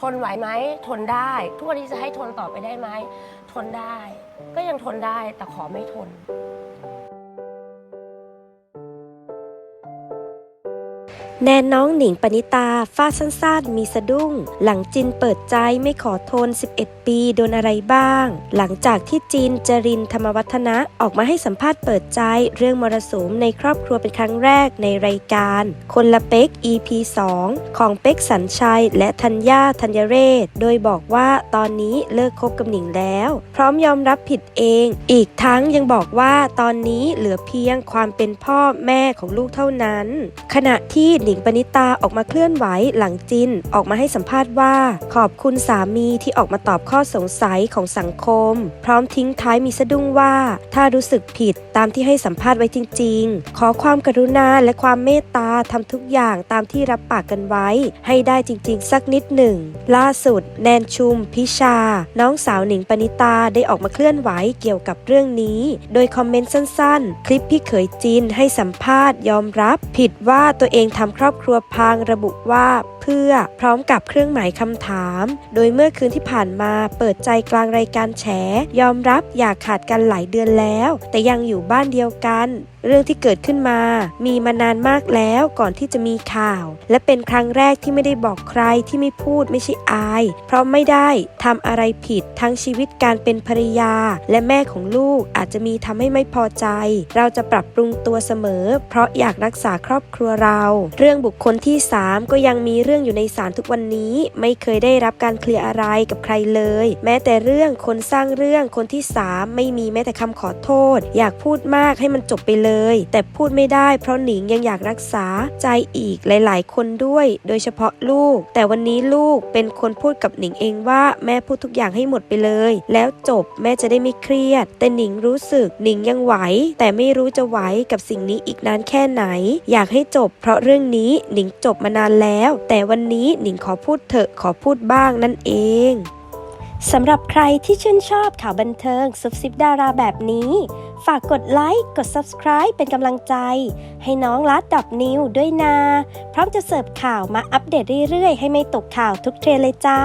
ทนไหวไหมทนได้ ทุกวันนี้จะให้ทนต่อไปได้ไหมทนได้ ก็ยังทนได้แต่ขอไม่ทน แนนน้องหนิงปณิตาฟาดสั้นๆ มีสะดุ้ง หลังจินเปิดใจไม่ขอทน 11 ปีโดนอะไรบ้าง หลังจากที่จินจรินธรรมวัฒนะออกมาให้สัมภาษณ์เปิดใจ เรื่องมรสุมในครอบครัวเป็นครั้งแรกในรายการ คนละเป๊ก EP 2 ของเป๊กสัญชัย และธัญญาธัญเรศ โดยบอกว่าตอนนี้เลิกคบกับหนิงแล้ว พร้อมยอมรับผิดเอง อีกทั้งยังบอกว่าตอนนี้เหลือเพียงความเป็นพ่อแม่ของลูกเท่านั้น ขณะที่หนิงปณิตาออกมาเคลื่อนไหวหลังจินออกมาให้สัมภาษณ์ว่า ขอบคุณสามีที่ออกมาตอบข้อสงสัยของสังคม พร้อมทิ้งท้ายมีสะดุ้งว่า ถ้ารู้สึกผิดตามที่ให้สัมภาษณ์ไว้จริง ๆ ขอความกรุณาและความเมตตาทำทุกอย่างตามที่รับปากกันไว้ ให้ได้จริง ๆ สักนิดหนึ่ง ล่าสุด แนนชุม พิชา น้องสาวหนิงปณิตาได้ออกมาเคลื่อนไหวเกี่ยวกับเรื่องนี้ โดยคอมเมนต์สั้น ๆ คลิปพี่เขยจินให้สัมภาษณ์ยอมรับ ผิดว่าตัวเองทำครอบครัวพังระบุว่า พื่อ พร้อมกับเครื่องหมายคำถาม โดยเมื่อคืนที่ผ่านมาเปิดใจกลางรายการแฉ ยอมรับอยากขาดกันหลายเดือนแล้ว แต่ยังอยู่บ้านเดียวกันเรื่องที่เกิดขึ้นมา มีมานานมากแล้วก่อนที่จะมีข่าว และเป็นครั้งแรกที่ไม่ได้บอกใครที่ไม่พูดไม่ใช่อาย เพราะไม่ได้ทำอะไรผิดทั้งชีวิตการเป็นภรรยา และแม่ของลูกอาจจะมีทำให้ไม่พอใจ เราจะปรับปรุงตัวเสมอ เพราะอยากรักษาครอบครัวเรา เรื่องบุคคลที่ 3 ก็ยังมีเรื่องอยู่ในศาลทุกวันนี้ ไม่เคยได้รับการเคลียร์อะไรกับใครเลย แม้แต่เรื่องคนสร้างเรื่องคนที่3ไม่มีแม้แต่คำขอโทษ อยากพูดมากให้มันจบไปเลย แต่พูดไม่ได้เพราะหนิงยังอยากรักษาใจอีกหลาย ๆ คนด้วย โดยเฉพาะลูก แต่วันนี้ลูกเป็นคนพูดกับหนิงเองว่าแม่พูดทุกอย่างให้หมดไปเลย แล้วจบแม่จะได้ไม่เครียด แต่หนิงรู้สึกหนิงยังไหว แต่ไม่รู้จะไหวกับสิ่งนี้อีกนานแค่ไหน อยากให้จบ เพราะเรื่องนี้หนิงจบมานานแล้ว แต่วันนี้หนิงขอพูดเถอะขอพูดบ้างนั่นเองสำหรับใครที่ชื่นชอบข่าวบันเทิงซุบซิบดาราแบบนี้ ฝากกดไลค์ กด Subscribe เป็นกำลังใจ ให้น้องลัดดับนิวด้วยนะพร้อมจะเสิร์ฟข่าวมาอัปเดตเรื่อยๆ ให้ไม่ตกข่าวทุกเทรนเลยจ้า